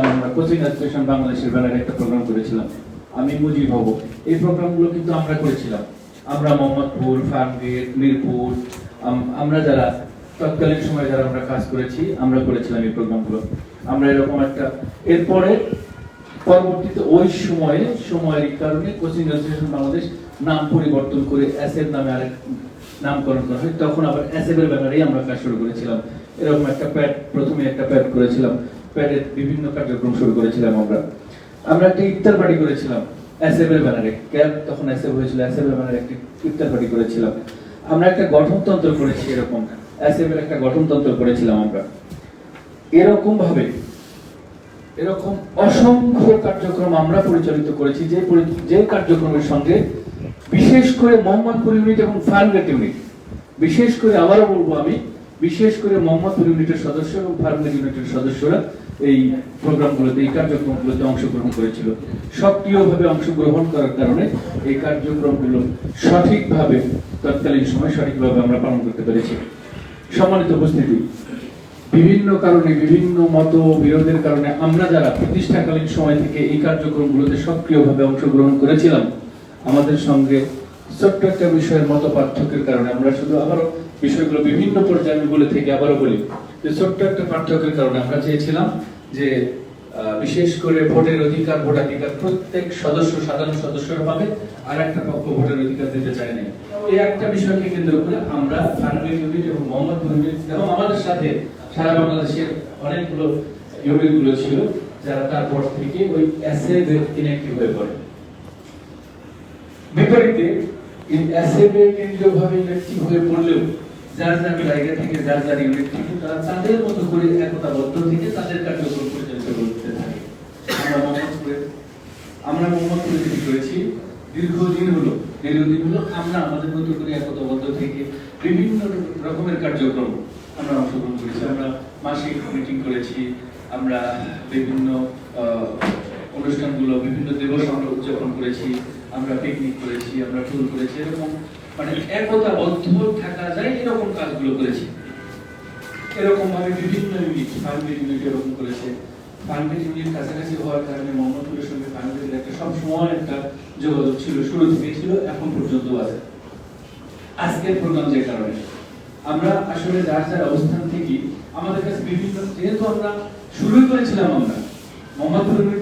আমরা coaching association বাংলাদেশের ব্যানারে একটা প্রোগ্রাম করেছিলাম। আমি মুজিব হব। এই প্রোগ্রামগুলো কিন্তু আমরা করেছিলাম। আমরা মোহাম্মদপুর ফার্মগেট মিরপুর আমরা যারা তৎকালীন সময়ে যারা আমরা কাজ করেছি, আমরা করেছিলাম এই প্রোগ্রামগুলো আমরা এরকম একটা, এরপরে পরবর্তীতে ওই সময়ে, সময়ের কারণে কোচিং অ্যাসোসিয়েশন বাংলাদেশ নাম পরিবর্তন করে অ্যাসের নামে আরেক নামকরণ করা হয়। তখন আবার অ্যাসেবের ব্যানারেই আমরা কাজ শুরু করেছিলাম। এরকম একটা প্যাড, প্রথমে একটা প্যাড করেছিলাম। বিভিন্ন কার্যক্রম শুরু করেছিলাম আমরা। আমরা একটা ইফতার পার্টি করেছিলাম ব্যানারে ক্যাব তখন হয়েছিল ব্যানারে ইফতার পার্টি করেছিলাম। আমরা একটা গঠনতন্ত্র করেছি এরকম একটা গঠনতন্ত্র করেছিলাম আমরা। এরকম ভাবে, এরকম অসংখ্য কার্যক্রম আমরা পরিচালিত করেছি, যে যে কার্যক্রমের সঙ্গে বিশেষ করে মোহাম্মদপুর ইউনিট এবং ফার্মগেট ইউনিট বিশেষ করে আবারও বলব আমি বিশেষ করে মোহাম্মদপুর ইউনিটের সদস্য এবং ফার্মগেট ইউনিটের সদস্যরা এই প্রোগ্রামগুলোতে, এই কার্যক্রমগুলোতে অংশগ্রহণ করেছিল। সক্রিয়ভাবে অংশগ্রহণ করার কারণে এই কার্যক্রমগুলো সঠিকভাবে, তৎকালীন সময় সঠিকভাবে আমরা পালন করতে পেরেছি। সম্মানিত উপস্থিতি, বিভিন্ন কারণে, বিভিন্ন মত বিরোধের কারণে আমরা যারা প্রতিষ্ঠাকালীন সময় থেকে এই কার্যক্রমগুলোতে সক্রিয়ভাবে অংশগ্রহণ করেছিলাম, আমাদের সঙ্গে ছোট্ট একটা বিষয়ের মত পার্থক্যের কারণে আমরা শুধু আবারও বিষয়গুলো বিভিন্ন পর্যায়ে আমি বলে থেকে আবারও বলি যে ছোট্ট একটা পার্থক্যের কারণে আমরা চেয়েছিলাম যে বিশেষ করে ভোটের অধিকার, ভোটাধিকার প্রত্যেক সদস্য সাধারণ সদস্যরা পাবে আর একটা পক্ষ ভোটের অধিকার দিতে চায় না এই একটা বিষয়কে কেন্দ্র করে আমরা ফার্মের ইউনিট এবং মোহাম্মদপুর ইউনিট এবং আমাদের সাথে সারা বাংলাদেশের অনেকগুলো ইউনিটগুলো ছিল, যারা তারপর থেকে ওই অ্যাসেব ইনঅ্যাক্টিভ হয়ে পড়ে। বিপরীতে, এই অ্যাসেবে কেন্দ্রীয়ভাবে ইনঅ্যাক্টিভ হয়ে পড়লেও যার যার জায়গা থেকে, যার যার ইউনিট থেকে, তারা তাদের মতো করে একতাবদ্ধ থেকে তাদের কার্যক্রম পরিচালিত করতে থাকে। আমরা মোহাম্মদপুরে আমরা মোহাম্মদপুরে যেটি দীর্ঘদিন হলো দীর্ঘদিন হলো আমরা আমাদের মতো করে একতাবদ্ধ থেকে বিভিন্ন রকমের কার্যক্রম আমরা অংশগ্রহণ করেছি। আমরা মাসিক মিটিং করেছি, আমরা বিভিন্ন অনুষ্ঠানগুলো বিভিন্ন দিবস আমরা উদযাপন করেছি, আমরা পিকনিক করেছি, আমরা ট্যুর করেছি, এরকম মানে একতাবদ্ধ থাকা যায় এরকম কাজগুলো করেছি। এরকম ভাবে বিভিন্ন ইউনিট ফার্মের ইউনিট এরকম করেছে। ফার্মের ইউনিট কাছাকাছি হওয়ার কারণে মোহাম্মদপুরের সঙ্গে ফার্মের একটা সবসময় একটা যোগাযোগ ছিল, শুরু থেকে ছিল, এখন পর্যন্ত আছে। আজকের প্রোগ্রাম যে কারণে। আমরা আসলে যার যার অবস্থান থেকে আমাদের কাছে বিভিন্ন, যেহেতু আমরা শুরুই করেছিলাম আমরা মোহাম্মদপুর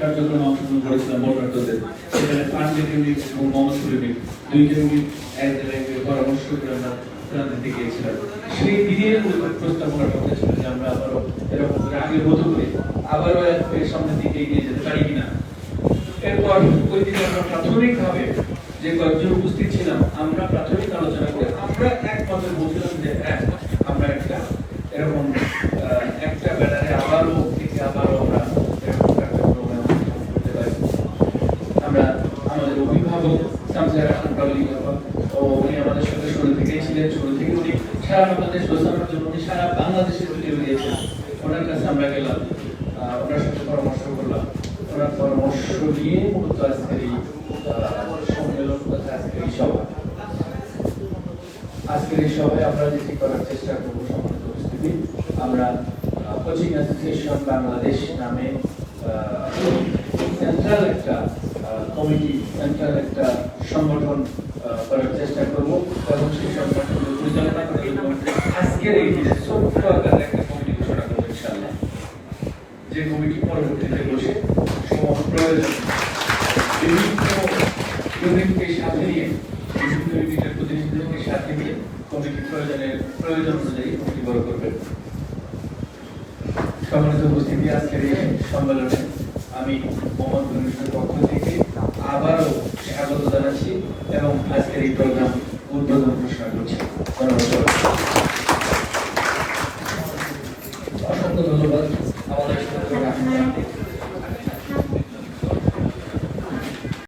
কার্যক্রমে অংশগ্রহণ করেছিলাম ভোটারদের সেখানে ফার্মের ইউনিট এবং মোহাম্মদপুর দুই দুইটা এক জায়গায় পরামর্শ করে আমরা ত্রাণ গিয়েছিলাম সেই দিনের প্রস্তাবনার কথা ছিল যে আমরা আবারও এরকম করে আগে মতো করে আবারও এর সামনের দিকে এগিয়ে যেতে পারি কিনা। এরপর ওই দিকে আমরা প্রাথমিকভাবে যে কয়েকজন উপস্থিত ছিলাম আমরা প্রাথমিক আলোচনা করে আমরা একমাত্র বলছিলাম যে হ্যাঁ আমরা একটা এরকম আহ, একটা ব্যানারে আবারও থেকে আবারও আমরা এরকম কার্যক্রমে অংশগ্রহণ করতে পারি আমরা আমাদের অভিভাবক খান পাবলিক ও উনি আমাদের সাথে শুরু থেকেই শুরু থেকে উনি সারা বাংলাদেশ গোছানোর জন্য উনি সারা বাংলাদেশে ছুটে বেরিয়েছেন। ওনার কাছে আমরা গেলাম। ওনার সাথে পরামর্শ করলাম। ওনার পরামর্শ নিয়ে মূলত আজকের এই সম্মেলন তথা আজকের এই সভা। আজকের এই সভায় আমরা যেটি করার চেষ্টা করব সম্মানিত উপস্থিতি। আমরা কোচিং অ্যাসোসিয়েশন বাংলাদেশ নামে সেন্ট্রাল একটা কমিটি সেন্ট্রাল একটা সংগঠন করার চেষ্টা করব। এবং সেই সংগঠন পরিচালনা করে এবং আজকের এই দিনে ছোট্ট আকারে একটা কমিটি ঘোষণা করব ইনশাআল্লাহ। যে কমিটি পরবর্তীতে বসে সব প্রয়োজন। বিভিন্ন সাথে নিয়ে, বিভিন্ন প্রতিনিধিদেরকে সাথে নিয়ে কমিটি প্রয়োজনের প্রয়োজন অনুযায়ী কমিটি বড় করবে। সম্মানিত উপস্থিতি, আজকের এই সম্মেলনে আমি মোহাম্মদ পক্ষ থেকে আবারও স্বাগত জানাচ্ছি এবং আজকের এই প্রোগ্রাম উদ্বোধন ঘোষণা করছি।